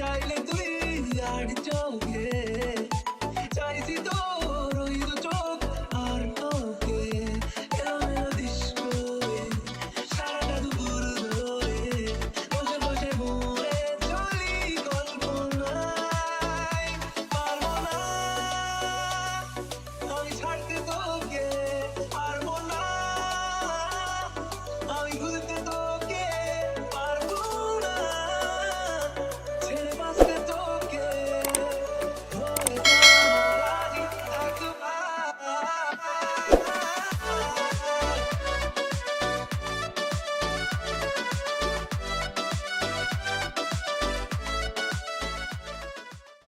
চাইলে তুই আর চোখে।